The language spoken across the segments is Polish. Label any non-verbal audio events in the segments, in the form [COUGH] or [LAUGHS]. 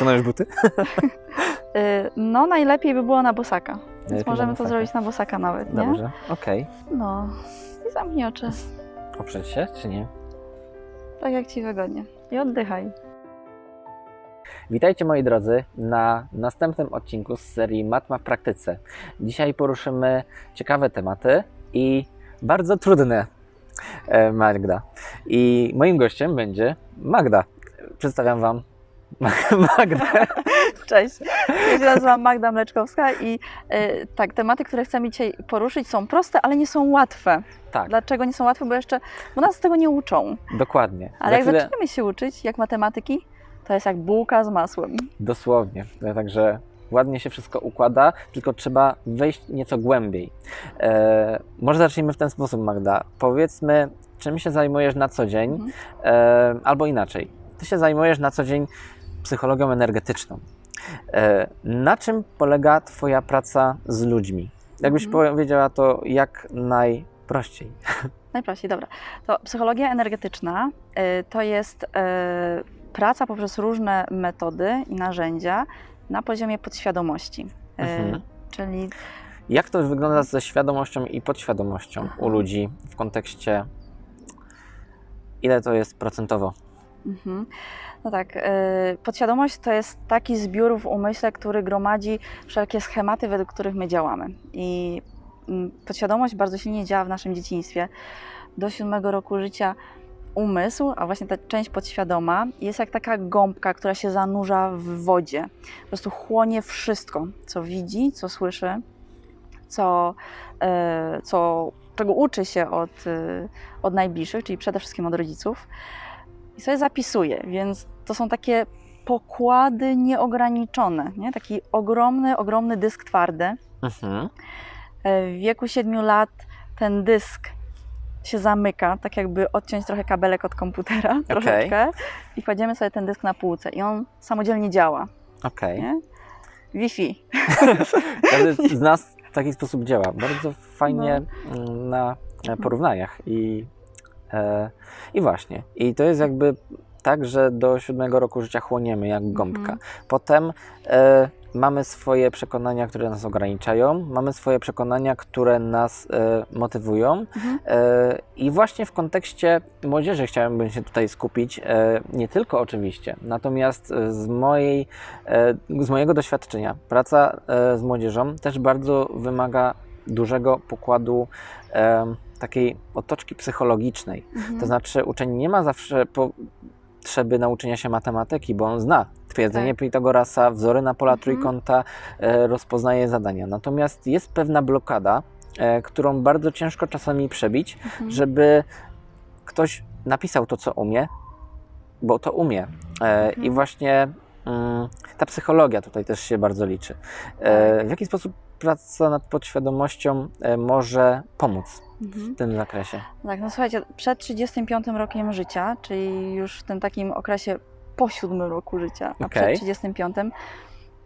stanąłeś buty? [LAUGHS] Y, No, najlepiej by było na bosaka. Więc możemy to zrobić na bosaka nawet, nie? Dobrze, okej. No. I zamknij oczy, Oprzeć się, czy nie? tak jak ci wygodnie. I oddychaj. Witajcie moi drodzy na następnym odcinku z serii Matma w praktyce. Dzisiaj poruszymy ciekawe tematy i bardzo trudne, e, Magda. I moim gościem będzie Magda. Przedstawiam Wam Magdę. [LAUGHS] Cześć. Ja się nazywam Magda Mleczkowska i y, tak, tematy, które chcemy dzisiaj poruszyć są proste, ale nie są łatwe. Tak, Dlaczego nie są łatwe? Bo jeszcze, bo nas tego nie uczą. dokładnie. Ale Za jak chwilę- zaczniemy się uczyć, jak matematyki, to jest jak bułka z masłem. Dosłownie. No, Także ładnie się wszystko układa, tylko trzeba wejść nieco głębiej. E, może zacznijmy w ten sposób, Magda. Powiedzmy, czym się zajmujesz na co dzień, Mhm. e, albo inaczej. Ty się zajmujesz na co dzień psychologią energetyczną. E, na czym polega Twoja praca z ludźmi? Jakbyś Mhm. powiedziała to jak najprościej. [LAUGHS] Najprościej, dobra. To psychologia energetyczna y, to jest y, praca poprzez różne metody i narzędzia na poziomie podświadomości. Mhm. Czyli Jak to wygląda ze świadomością i podświadomością u ludzi w kontekście, ile to jest procentowo? Mhm. No tak, y, podświadomość to jest taki zbiór w umyśle, który gromadzi wszelkie schematy, według których my działamy. I mm, podświadomość bardzo silnie działa w naszym dzieciństwie. Do siódmego roku życia umysł, a właśnie ta część podświadoma, jest jak taka gąbka, która się zanurza w wodzie. Po prostu chłonie wszystko, co widzi, co słyszy, co, e, co, czego uczy się od, e, od najbliższych, czyli przede wszystkim od rodziców i sobie zapisuje, więc to są takie pokłady nieograniczone, nie? taki ogromny, ogromny dysk twardy. Mhm. E, W wieku 7 lat ten dysk się zamyka, tak jakby odciąć trochę kabelek od komputera troszeczkę i kładziemy sobie ten dysk na półce i on samodzielnie działa, Okej. nie? Wi-Fi. [LAUGHS] Każdy z nas w taki sposób działa. Bardzo fajnie No. mm, na e, porównaniach. I, I właśnie. I to jest jakby tak, że do siódmego roku życia chłoniemy jak gąbka. Mhm. Potem e, mamy swoje przekonania, które nas ograniczają, mamy swoje przekonania, które nas e, motywują. Mhm. E, I właśnie w kontekście młodzieży chciałem się tutaj skupić, e, nie tylko oczywiście, natomiast e, z, mojej, e, z mojego doświadczenia praca e, z młodzieżą też bardzo wymaga dużego pokładu e, takiej otoczki psychologicznej. Mhm. To znaczy uczeń nie ma zawsze potrzeby nauczenia się matematyki, bo on zna twierdzenie Tak. Pitagorasa, wzory na pola Mhm. trójkąta, e, rozpoznaje zadania. Natomiast jest pewna blokada, e, którą bardzo ciężko czasami przebić, Mhm. żeby ktoś napisał to, co umie, bo to umie. E, Mhm. I właśnie mm, ta psychologia tutaj też się bardzo liczy. Tak. w jaki sposób praca nad podświadomością e, może pomóc Mhm. w tym zakresie? Tak, no słuchajcie, przed 35 rokiem życia, czyli już w tym takim okresie po siódmym roku życia, a Okej. przed 35,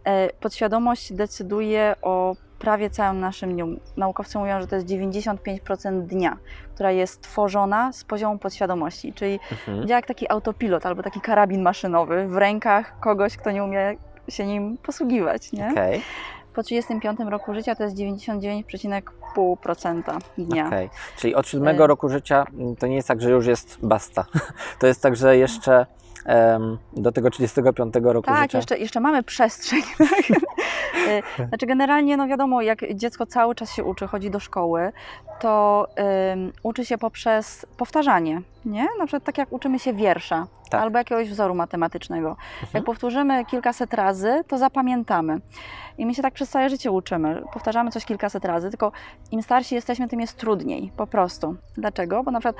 e, podświadomość decyduje o prawie całym naszym dniu. Naukowcy mówią, że to jest 95% dnia, która jest tworzona z poziomu podświadomości, czyli Mhm. działa jak taki autopilot albo taki karabin maszynowy w rękach kogoś, kto nie umie się nim posługiwać, nie? Okej, Po 35 roku życia to jest 99,5% dnia. okej. Czyli od siódmego E. roku życia mm, to nie jest tak, że już jest basta. [LAUGHS] To jest tak, że jeszcze em, do tego 35 roku Tak, życia. jeszcze, jeszcze mamy przestrzeń. [LAUGHS] Tak? Y, znaczy generalnie, no wiadomo, jak dziecko cały czas się uczy, chodzi do szkoły, to uczy się poprzez powtarzanie, nie? Na przykład tak jak uczymy się wiersza Tak. albo jakiegoś wzoru matematycznego. Mhm. Jak powtórzymy kilkaset razy, to zapamiętamy. I my się tak przez całe życie uczymy. Powtarzamy coś kilkaset razy, tylko im starsi jesteśmy, tym jest trudniej, po prostu. Dlaczego? Bo na przykład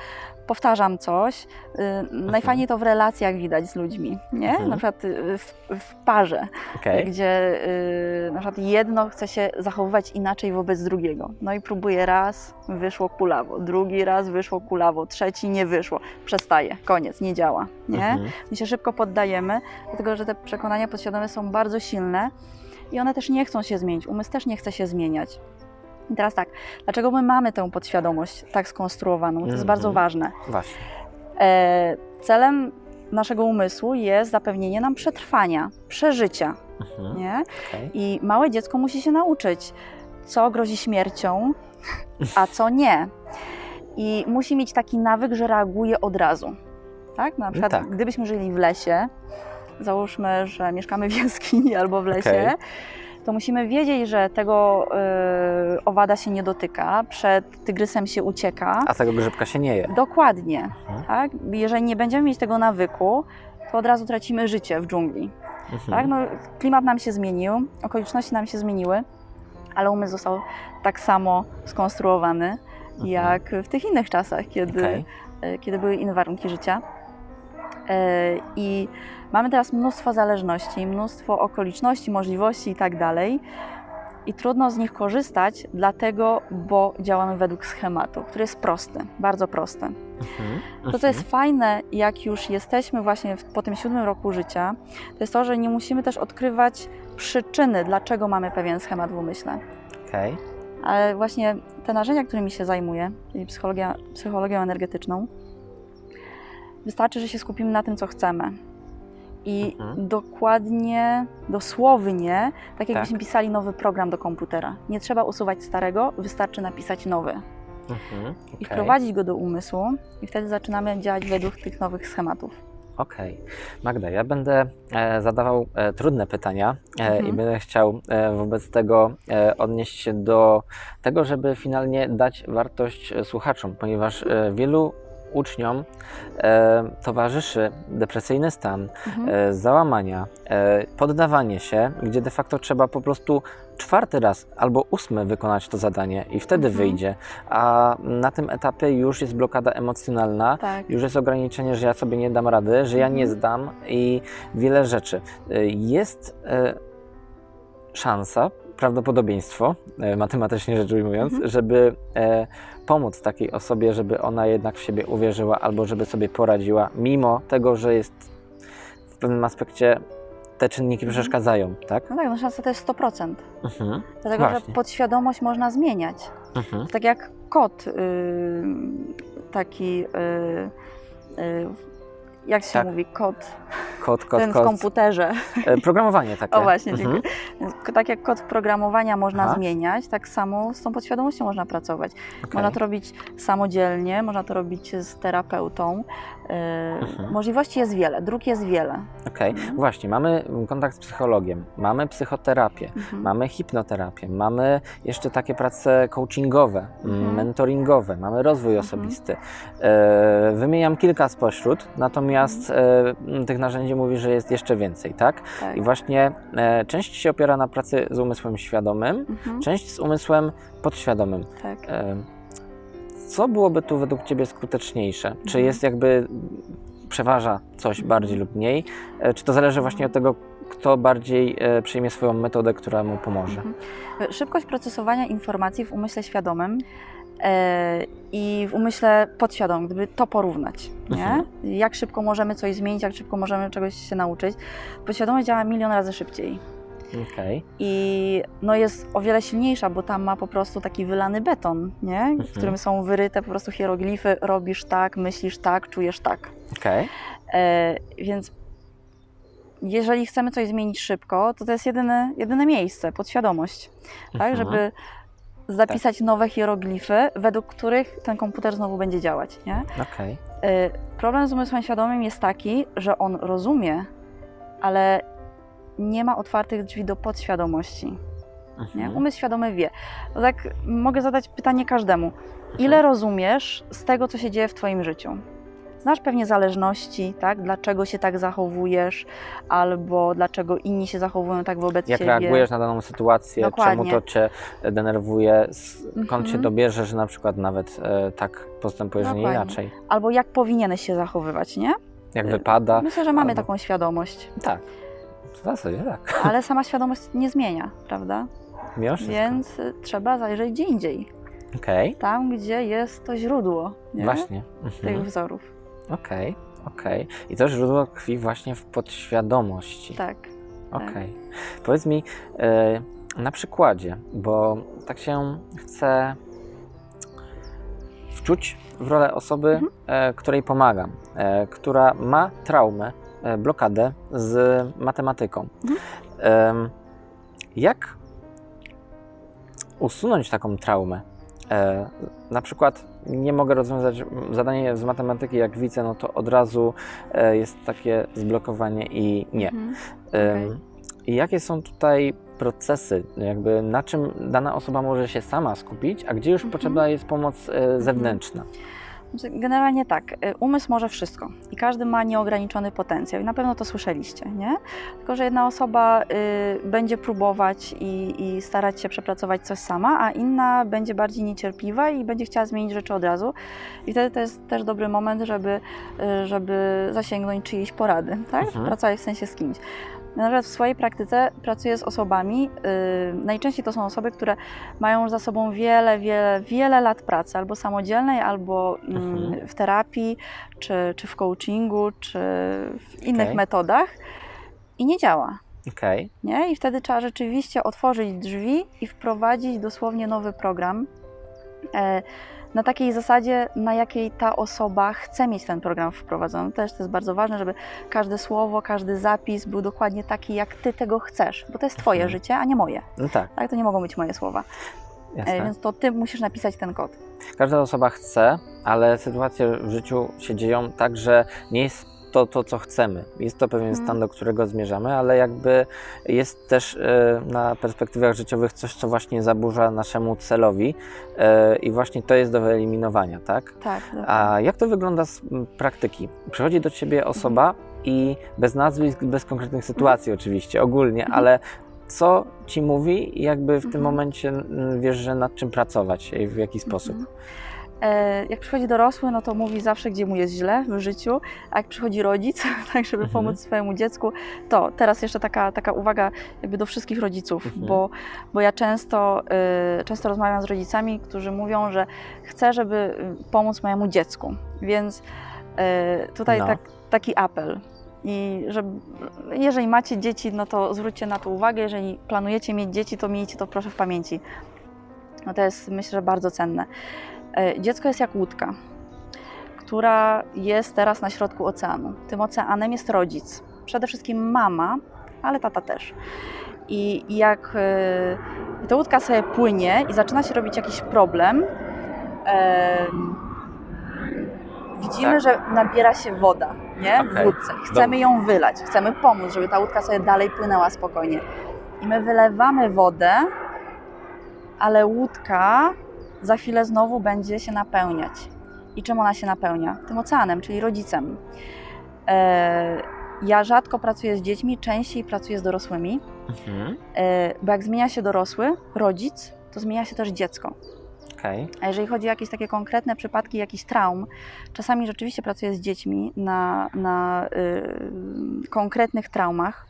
powtarzam coś, y, najfajniej to w relacjach widać z ludźmi, nie? Mhm. Na przykład y, w, w parze, Okej. gdzie y, na przykład jedno chce się zachowywać inaczej wobec drugiego. No i próbuje raz, wyszło kulawo, drugi raz wyszło kulawo, trzeci nie wyszło, przestaje, koniec, nie działa, nie? Mhm. My się szybko poddajemy, dlatego że te przekonania podświadome są bardzo silne i one też nie chcą się zmienić. Umysł też nie chce się zmieniać. I teraz tak, dlaczego my mamy tę podświadomość tak skonstruowaną? To jest Mhm. bardzo ważne. Właśnie. E, celem naszego umysłu jest zapewnienie nam przetrwania, przeżycia. Mhm. Nie? Okej. I małe dziecko musi się nauczyć, co grozi śmiercią, a co nie. I musi mieć taki nawyk, że reaguje od razu. Tak? Na przykład, tak. gdybyśmy żyli w lesie, załóżmy, że mieszkamy w [LAUGHS] jaskini albo w lesie, Okej. to musimy wiedzieć, że tego y, owada się nie dotyka, przed tygrysem się ucieka. A tego grzybka się nie je. Dokładnie. Mhm. Tak? Jeżeli nie będziemy mieć tego nawyku, to od razu tracimy życie w dżungli. Mhm. Tak? No, klimat nam się zmienił, okoliczności nam się zmieniły, ale umysł został tak samo skonstruowany Mhm. jak w tych innych czasach, kiedy, Okej. e, kiedy były inne warunki życia. E, I mamy teraz mnóstwo zależności, mnóstwo okoliczności, możliwości i tak dalej. I trudno z nich korzystać, dlatego, bo działamy według schematu, który jest prosty, bardzo prosty. Mhm. To, co jest fajne, jak już jesteśmy właśnie po tym siódmym roku życia, to jest to, że nie musimy też odkrywać przyczyny, dlaczego mamy pewien schemat w umyśle. Okej. Ale właśnie te narzędzia, którymi się zajmuję, czyli psychologia, psychologią energetyczną, wystarczy, że się skupimy na tym, co chcemy. I Mhm. dokładnie, dosłownie, tak jakbyśmy Tak. pisali nowy program do komputera. Nie trzeba usuwać starego, wystarczy napisać nowy Mhm. i Okej. wprowadzić go do umysłu, i wtedy zaczynamy działać według tych nowych schematów. Okej. Magda, ja będę e, zadawał e, trudne pytania e, Mhm. i będę chciał e, wobec tego e, odnieść się do tego, żeby finalnie dać wartość e, słuchaczom, ponieważ e, wielu uczniom e, towarzyszy depresyjny stan, Mhm. e, załamania, e, poddawanie się, gdzie de facto trzeba po prostu czwarty raz albo ósmy wykonać to zadanie i wtedy Mhm. wyjdzie, a na tym etapie już jest blokada emocjonalna, Tak. już jest ograniczenie, że ja sobie nie dam rady, że ja nie Mhm. zdam i wiele rzeczy. Jest szansa, prawdopodobieństwo, e, matematycznie rzecz ujmując, Mhm. żeby e, pomóc takiej osobie, żeby ona jednak w siebie uwierzyła albo żeby sobie poradziła, mimo tego, że jest w pewnym aspekcie te czynniki Mhm. przeszkadzają, tak? No tak, no szansa to jest 100%. Mhm. Dlatego, że Właśnie. podświadomość można zmieniać. Mhm. Tak jak kod, yy, taki, yy, yy, jak się Tak. mówi, kod, Kod, kod, ten w kod. komputerze. E, Programowanie [LAUGHS] takie. O właśnie, Mhm. Tak jak kod programowania można Aha. zmieniać, tak samo z tą podświadomością można pracować. Okej. Można to robić samodzielnie, można to robić z terapeutą. Mhm. Możliwości jest wiele, dróg jest wiele. Okej, Mhm. właśnie, mamy kontakt z psychologiem, mamy psychoterapię, Mhm. mamy hipnoterapię, mamy jeszcze takie prace coachingowe, Mhm. mentoringowe, mamy rozwój Mhm. osobisty. E, wymieniam kilka spośród, natomiast e, tych narzędzi mówi, że jest jeszcze więcej, tak? Tak. I właśnie e, część się opiera na pracy z umysłem świadomym, Mhm. część z umysłem podświadomym. Tak. E, Co byłoby tu według Ciebie skuteczniejsze? Czy Mhm. jest jakby przeważa coś bardziej lub mniej? E, Czy to zależy właśnie od tego, kto bardziej e, przyjmie swoją metodę, która mu pomoże? Mhm. Szybkość procesowania informacji w umyśle świadomym e, i w umyśle podświadomym, gdyby to porównać, nie? Mhm. Jak szybko możemy coś zmienić, jak szybko możemy czegoś się nauczyć. Podświadomość działa milion razy szybciej Okej. i no jest o wiele silniejsza, bo tam ma po prostu taki wylany beton, nie? Mhm. W którym są wyryte po prostu hieroglify, robisz tak, myślisz tak, czujesz tak. Okej. E, więc jeżeli chcemy coś zmienić szybko, to to jest jedyne, jedyne miejsce, podświadomość, tak, Mhm. żeby zapisać nowe hieroglify, według których ten komputer znowu będzie działać. Nie? Okej. E, Problem z umysłem świadomym jest taki, że on rozumie, ale nie ma otwartych drzwi do podświadomości. Nie? Mhm. Umysł świadomy wie. To tak mogę zadać pytanie każdemu. Mhm. Ile rozumiesz z tego, co się dzieje w Twoim życiu? Znasz pewnie zależności, tak? Dlaczego się tak zachowujesz, albo dlaczego inni się zachowują tak wobec Jak Ciebie. reagujesz na daną sytuację? Dokładnie. Czemu to Cię denerwuje? Skąd Mhm. się dobierze, że na przykład nawet e, tak postępujesz, nie Dokładnie. inaczej? Albo jak powinieneś się zachowywać, nie? Jak wypada? Myślę, że mamy albo- taką świadomość, Tak. W zasadzie tak. ale sama świadomość nie zmienia, prawda? Mimo wszystko. Więc y, trzeba zajrzeć gdzie indziej. Okej. Tam, gdzie jest to źródło nie? Właśnie. tych Mhm. wzorów. Okej, okej. I to źródło tkwi właśnie w podświadomości. Tak. Okej. Powiedz mi e, na przykładzie, bo tak się chce wczuć w rolę osoby, Mhm. e, której pomagam, e, która ma traumę, blokadę z matematyką. Mhm. Jak usunąć taką traumę? E, na przykład nie mogę rozwiązać zadanie z matematyki, jak widzę, no to od razu e, jest takie zblokowanie i nie. Mhm. I jakie są tutaj procesy, jakby na czym dana osoba może się sama skupić, a gdzie już Mhm. potrzebna jest pomoc e, zewnętrzna? Znaczy, Generalnie tak, y, umysł może wszystko i każdy ma nieograniczony potencjał i na pewno to słyszeliście, nie? Tylko, że jedna osoba y, będzie próbować i, i starać się przepracować coś sama, a inna będzie bardziej niecierpliwa i będzie chciała zmienić rzeczy od razu. I wtedy to jest też dobry moment, żeby, y, żeby zasięgnąć czyjejś porady, tak? Mhm. Pracować w sensie z kimś. Na przykład w swojej praktyce pracuję z osobami, y, najczęściej to są osoby, które mają za sobą wiele, wiele, wiele lat pracy, albo samodzielnej, albo mm, Mhm. w terapii, czy, czy w coachingu, czy w innych Okej. metodach i nie działa. Okej, Nie? I wtedy trzeba rzeczywiście otworzyć drzwi i wprowadzić dosłownie nowy program. E, na takiej zasadzie, na jakiej ta osoba chce mieć ten program wprowadzony. Też to jest bardzo ważne, żeby każde słowo, każdy zapis był dokładnie taki, jak ty tego chcesz, bo to jest twoje Mhm. życie, a nie moje. no tak, Tak, to nie mogą być moje słowa. E, jasne. więc to ty musisz napisać ten kod. Każda osoba chce, ale sytuacje w życiu się dzieją tak, że nie jest to to, co chcemy. Jest to pewien Mhm. stan, do którego zmierzamy, ale jakby jest też e, na perspektywach życiowych coś, co właśnie zaburza naszemu celowi e, i właśnie to jest do wyeliminowania, tak? Tak. A jak to wygląda z praktyki? Przychodzi do ciebie osoba i bez nazwisk, bez konkretnych sytuacji oczywiście, ogólnie, Mhm. ale co ci mówi i jakby w tym Mhm. momencie wiesz, że nad czym pracować i w jaki sposób? E, jak przychodzi dorosły, no to mówi zawsze, gdzie mu jest źle w życiu, a jak przychodzi rodzic, [LAUGHS] tak żeby Mhm. pomóc swojemu dziecku, to teraz jeszcze taka, taka uwaga jakby do wszystkich rodziców, Mhm. bo, bo ja często, y, często rozmawiam z rodzicami, którzy mówią, że chcę, żeby y, pomóc mojemu dziecku, więc y, tutaj No. tak, taki apel. I że jeżeli macie dzieci, no to zwróćcie na to uwagę. Jeżeli planujecie mieć dzieci, to miejcie to proszę w pamięci. No to jest myślę, że bardzo cenne. E, Dziecko jest jak łódka, która jest teraz na środku oceanu. Tym oceanem jest rodzic. Przede wszystkim mama, ale tata też. I jak e, ta łódka sobie płynie i zaczyna się robić jakiś problem, em, widzimy, Tak. że nabiera się woda nie? w Okej. łódce. Chcemy ją wylać, chcemy pomóc, żeby ta łódka sobie dalej płynęła spokojnie. I my wylewamy wodę, ale łódka za chwilę znowu będzie się napełniać. I czym ona się napełnia? Tym oceanem, czyli rodzicem. E, ja rzadko pracuję z dziećmi, częściej pracuję z dorosłymi, Mhm. e, bo jak zmienia się dorosły, rodzic, to zmienia się też dziecko. Okej. A jeżeli chodzi o jakieś takie konkretne przypadki jakichś traum, czasami rzeczywiście pracuję z dziećmi na, na y, konkretnych traumach.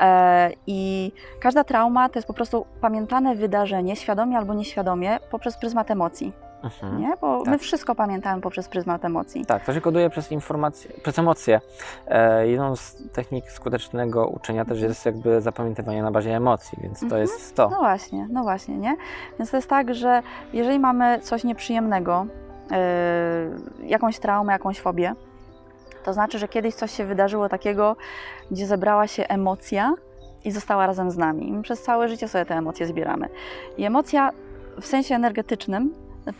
E, I każda trauma to jest po prostu pamiętane wydarzenie, świadomie albo nieświadomie, poprzez pryzmat emocji. Mhm. Nie? Bo Tak. my wszystko pamiętamy poprzez pryzmat emocji. Tak, to się koduje przez informacje, przez emocje. E, jedną z technik skutecznego uczenia też jest jakby zapamiętywanie na bazie emocji, więc to Mhm. jest to. No właśnie, no właśnie, nie? Więc to jest tak, że jeżeli mamy coś nieprzyjemnego, yy, jakąś traumę, jakąś fobię, to znaczy, że kiedyś coś się wydarzyło takiego, gdzie zebrała się emocja i została razem z nami. My przez całe życie sobie te emocje zbieramy. I emocja w sensie energetycznym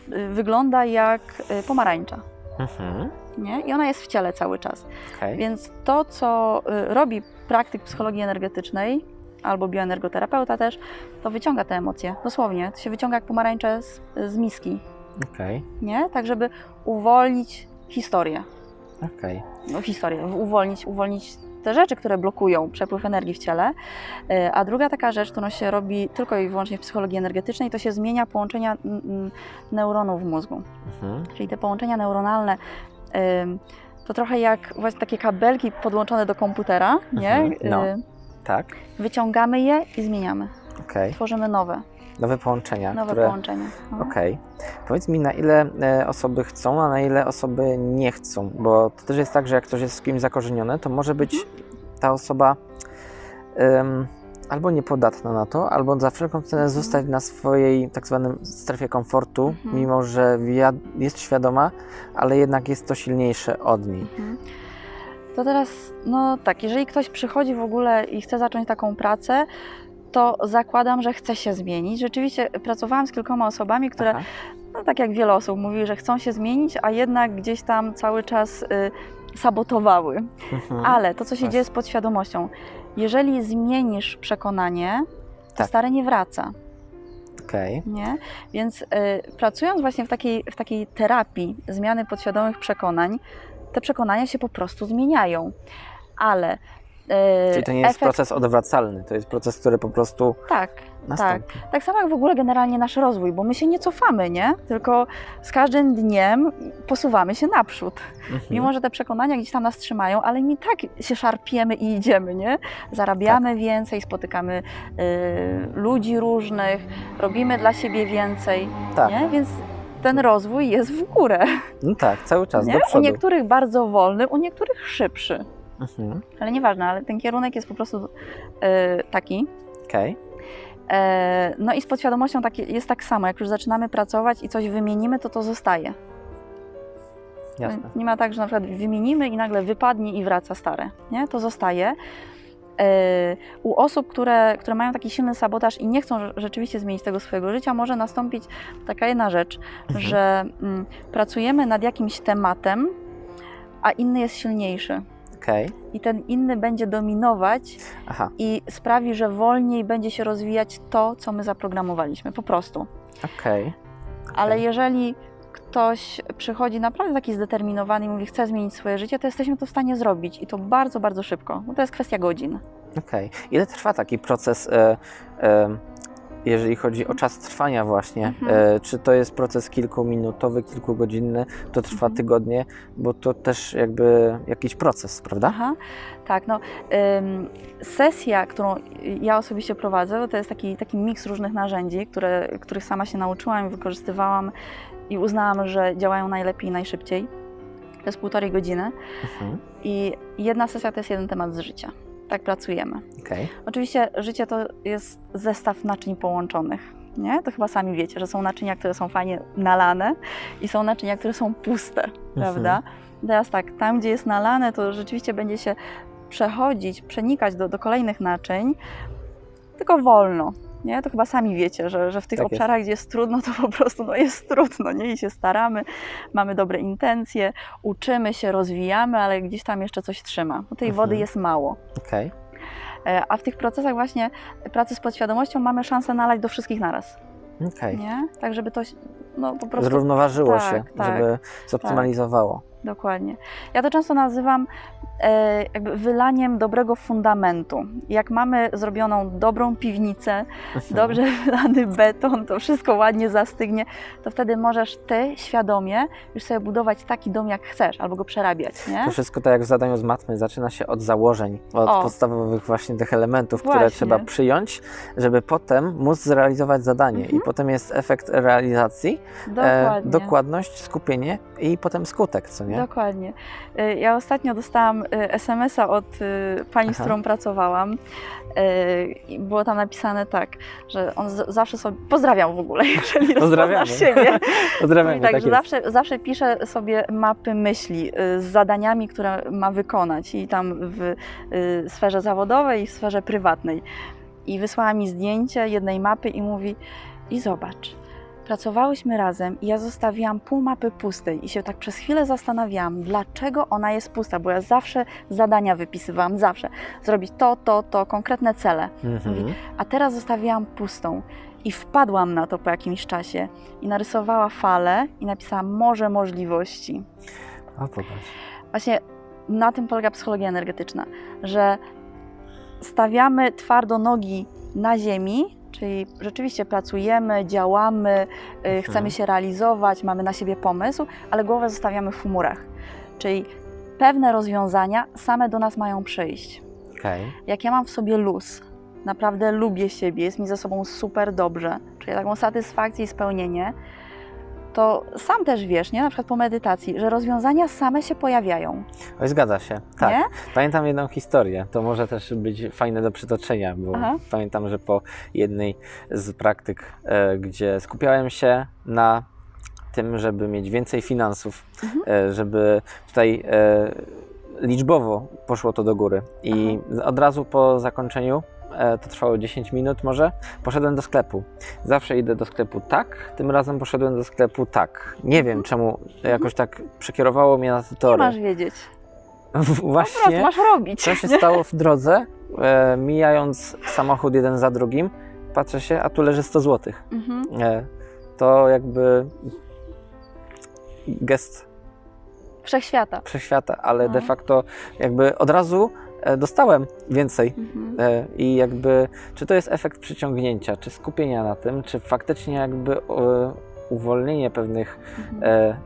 yy, wygląda jak yy, pomarańcza. Mhm. Nie? I ona jest w ciele cały czas. Okej. Więc to, co y, robi praktyk psychologii energetycznej albo bioenergoterapeuta też, to wyciąga te emocje. Dosłownie. To się wyciąga jak pomarańcze z, z miski, Okej. nie? Tak, żeby uwolnić historię. Okej. No, historię. Uwolnić, uwolnić te rzeczy, które blokują przepływ energii w ciele. Y, A druga taka rzecz, którą się robi tylko i wyłącznie w psychologii energetycznej, to się zmienia połączenia neuronów w mózgu. Mhm. Czyli te połączenia neuronalne to trochę jak właśnie takie kabelki podłączone do komputera, nie? Mhm, no. Y, Tak. Wyciągamy je i zmieniamy. Okej. Tworzymy nowe, Nowe połączenia, nowe które... połączenia. No. Okej. Powiedz mi, na ile e, osoby chcą, a na ile osoby nie chcą, bo to też jest tak, że jak ktoś jest z kimś zakorzeniony, to może być Mhm. ta osoba em, albo niepodatna na to, albo za wszelką cenę Mhm. zostać na swojej tak zwanym strefie komfortu, Mhm. mimo że jest świadoma, ale jednak jest to silniejsze od niej. Mhm. To teraz, no tak, jeżeli ktoś przychodzi w ogóle i chce zacząć taką pracę, to zakładam, że chce się zmienić. Rzeczywiście pracowałam z kilkoma osobami, które, Aha. no tak jak wiele osób mówi, że chcą się zmienić, a jednak gdzieś tam cały czas y, sabotowały. Mhm. Ale to, co się Właśnie. dzieje z podświadomością, jeżeli zmienisz przekonanie, to Tak. stare nie wraca. Okej. Nie? Więc y, pracując właśnie w takiej, w takiej terapii zmiany podświadomych przekonań, te przekonania się po prostu zmieniają. Ale. Y, Czyli to nie jest efekt- proces odwracalny, to jest proces, który po prostu Tak, nastąpi. tak samo jak w ogóle generalnie nasz rozwój, bo my się nie cofamy, nie? Tylko z każdym dniem posuwamy się naprzód. Mhm. Mimo, że te przekonania gdzieś tam nas trzymają, ale my i tak się szarpiemy i idziemy, nie? Zarabiamy więcej, spotykamy y, ludzi różnych, robimy dla siebie więcej, tak. nie? Więc ten rozwój jest w górę. No tak, cały czas Nie? U niektórych bardzo wolny, u niektórych szybszy. Mhm. Ale nieważne, ale ten kierunek jest po prostu y, taki. Okej. E, no i z podświadomością tak, jest tak samo. Jak już zaczynamy pracować i coś wymienimy, to to zostaje. Jasne. Nie ma tak, że na przykład wymienimy i nagle wypadnie i wraca stare. Nie? To zostaje. E, U osób, które, które mają taki silny sabotaż i nie chcą rze- rzeczywiście zmienić tego swojego życia, może nastąpić taka jedna rzecz, Mhm. że mm, pracujemy nad jakimś tematem, a inny jest silniejszy. Okej. I ten inny będzie dominować Aha. i sprawi, że wolniej będzie się rozwijać to, co my zaprogramowaliśmy. Po prostu. Okej. Ale Okej. jeżeli ktoś przychodzi naprawdę taki zdeterminowany i mówi, chce zmienić swoje życie, to jesteśmy to w stanie zrobić i to bardzo, bardzo szybko, bo to jest kwestia godzin. Okej. Ile trwa taki proces, e, e, jeżeli chodzi o czas trwania właśnie? Mhm. E, czy to jest proces kilkuminutowy, kilkugodzinny, to trwa Mhm. tygodnie, bo to też jakby jakiś proces, prawda? Aha, tak, no sesja, którą ja osobiście prowadzę, to jest taki, taki miks różnych narzędzi, które, których sama się nauczyłam i wykorzystywałam i uznałam, że działają najlepiej i najszybciej. To jest półtorej godziny Mhm. i jedna sesja to jest jeden temat z życia. Tak pracujemy. Okej. Oczywiście życie to jest zestaw naczyń połączonych. Nie? To chyba sami wiecie, że są naczynia, które są fajnie nalane i są naczynia, które są puste, prawda? Teraz tak, tam gdzie jest nalane, to rzeczywiście będzie się przechodzić, przenikać do, do kolejnych naczyń, tylko wolno. Nie? To chyba sami wiecie, że, że w tych Tak jest. obszarach, gdzie jest trudno, to po prostu no, jest trudno, nie? I się staramy, mamy dobre intencje, uczymy się, rozwijamy, ale gdzieś tam jeszcze coś trzyma. Bo tej Mhm. wody jest mało. Okej. E, A w tych procesach właśnie pracy z podświadomością mamy szansę nalać do wszystkich naraz, Okej. nie? Tak, żeby to no, po prostu... Zrównoważyło tak, się, tak, żeby zoptymalizowało. Dokładnie. Ja to często nazywam jakby wylaniem dobrego fundamentu. Jak mamy zrobioną dobrą piwnicę, Mhm. dobrze wylany beton, to wszystko ładnie zastygnie, to wtedy możesz ty świadomie już sobie budować taki dom, jak chcesz, albo go przerabiać, nie? To wszystko tak jak w zadaniu z matmy, zaczyna się od założeń, od O. podstawowych właśnie tych elementów, które Właśnie. trzeba przyjąć, żeby potem móc zrealizować zadanie. Mhm. I potem jest efekt realizacji, e, dokładność, skupienie i potem skutek, co nie? Dokładnie. Y, Ja ostatnio dostałam SMS-a od y, pani, z Aha. którą pracowałam. Y, i Było tam napisane tak, że on z- zawsze sobie. Pozdrawiam w ogóle, [LAUGHS] jeżeli rozpoznasz siebie. [LAUGHS] Pozdrawiamy, Mówi tak, tak że zawsze, zawsze pisze sobie mapy myśli y, z zadaniami, które ma wykonać i tam w y, sferze zawodowej i w sferze prywatnej. I wysłała mi zdjęcie jednej mapy i mówi: I zobacz, pracowałyśmy razem i ja zostawiłam pół mapy pustej i się tak przez chwilę zastanawiałam, dlaczego ona jest pusta, bo ja zawsze zadania wypisywałam, zawsze. Zrobić to, to, to, konkretne cele. Mhm. A teraz zostawiłam pustą. I wpadłam na to po jakimś czasie i narysowała falę i napisała morze możliwości. O, popatrz. Właśnie na tym polega psychologia energetyczna, że stawiamy twardo nogi na ziemi, czyli rzeczywiście pracujemy, działamy, y, chcemy się realizować, mamy na siebie pomysł, ale głowę zostawiamy w chmurach. Czyli pewne rozwiązania same do nas mają przyjść. Okej. Jak ja mam w sobie luz, naprawdę lubię siebie, jest mi ze sobą super dobrze, czuję taką satysfakcję i spełnienie, to sam też wiesz, nie? Na przykład po medytacji, że rozwiązania same się pojawiają. Oj, zgadza się. Tak. Nie? Pamiętam jedną historię, to może też być fajne do przytoczenia, bo Aha. pamiętam, że po jednej z praktyk, e, gdzie skupiałem się na tym, żeby mieć więcej finansów, Mhm. e, żeby tutaj e, liczbowo poszło to do góry. I od razu po zakończeniu, to trwało 10 minut może, poszedłem do sklepu. Zawsze idę do sklepu tak, tym razem poszedłem do sklepu tak. Nie wiem czemu jakoś tak przekierowało mnie na te Nie tory. masz wiedzieć. Właśnie. masz robić. Co się stało w drodze? E, mijając samochód jeden za drugim, patrzę się, a tu leży 100 zł. Mhm. E, to jakby gest Wszechświata. wszechświata, ale No. de facto jakby od razu e, dostałem więcej. Mhm. E, I jakby, czy to jest efekt przyciągnięcia, czy skupienia na tym, czy faktycznie jakby e, uwolnienie pewnych Mhm. e,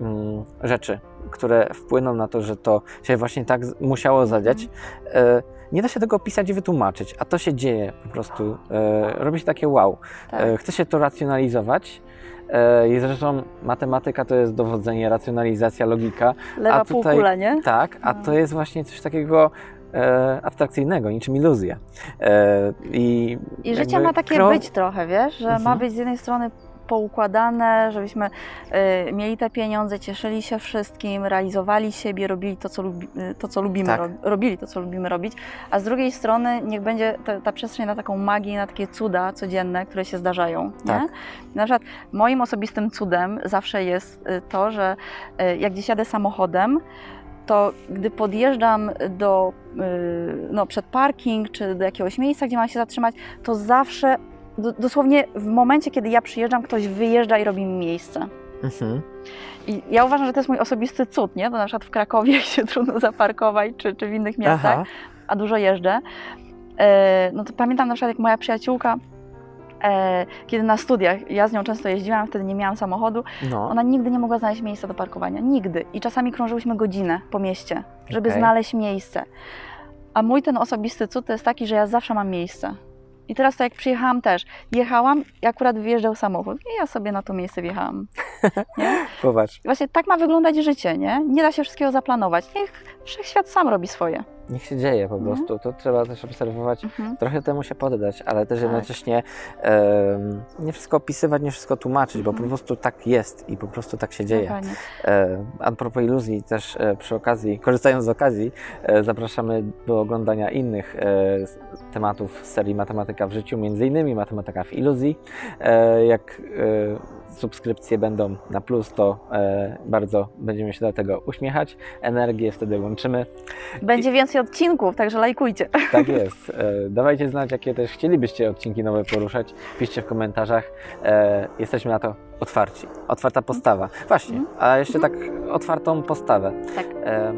mm, rzeczy, które wpłyną na to, że to się właśnie tak musiało zadziać. E, nie da się tego opisać i wytłumaczyć, a to się dzieje po prostu. E, robi się takie wow. Tak. E, chce się to racjonalizować. E, I zresztą matematyka to jest dowodzenie, racjonalizacja, logika. Lewa a tutaj- półkula, nie? Tak, a No. to jest właśnie coś takiego e, abstrakcyjnego, niczym iluzja. E, I, I życie ma takie kro- być trochę, wiesz, że ma Mhm. być z jednej strony poukładane, żebyśmy y, mieli te pieniądze, cieszyli się wszystkim, realizowali siebie, robili to, co, lubi, y, to, co lubimy, Tak. ro, robili to, co lubimy robić, a z drugiej strony niech będzie ta, ta przestrzeń na taką magię, na takie cuda codzienne, które się zdarzają. Tak. Nie? Na przykład moim osobistym cudem zawsze jest y, to, że y, jak gdzieś jadę samochodem, to gdy podjeżdżam do, no, przed parking czy do jakiegoś miejsca, gdzie mam się zatrzymać, to zawsze, dosłownie w momencie, kiedy ja przyjeżdżam, ktoś wyjeżdża i robi mi miejsce. Mhm. I ja uważam, że to jest mój osobisty cud, nie? Bo na przykład w Krakowie [LAUGHS] się trudno zaparkować, czy, czy w innych miastach, Aha. a dużo jeżdżę. E, no to pamiętam na przykład, jak moja przyjaciółka, e, kiedy na studiach, ja z nią często jeździłam, wtedy nie miałam samochodu, No. ona nigdy nie mogła znaleźć miejsca do parkowania. Nigdy. I czasami krążyłyśmy godzinę po mieście, żeby Okej. znaleźć miejsce. A mój ten osobisty cud to jest taki, że ja zawsze mam miejsce. I teraz to jak przyjechałam też, jechałam i akurat wyjeżdżał samochód i ja sobie na to miejsce wjechałam. [LAUGHS] Nie? Popatrz, Właśnie tak ma wyglądać życie, nie? Nie da się wszystkiego zaplanować. Niech wszechświat sam robi swoje. Niech się dzieje po Mhm. prostu. To trzeba też obserwować Mhm. trochę temu się poddać, ale też Tak. jednocześnie nie wszystko opisywać, nie wszystko tłumaczyć, bo po Mhm. prostu tak jest i po prostu tak się dzieje. Dokładnie. E, a propos iluzji, też e, przy okazji, korzystając z okazji, e, zapraszamy do oglądania innych e, tematów z serii Matematyka w życiu, między innymi Matematyka w iluzji. E, jak e, subskrypcje będą na plus, to e, bardzo będziemy się do tego uśmiechać. Energię wtedy łączymy. Będzie więcej odcinków, także lajkujcie. [LAUGHS] Tak jest. E, Dawajcie znać, jakie też chcielibyście odcinki nowe poruszać. Piszcie w komentarzach. E, Jesteśmy na to otwarci. Otwarta postawa. Właśnie, a jeszcze tak otwartą postawę. Tak. E,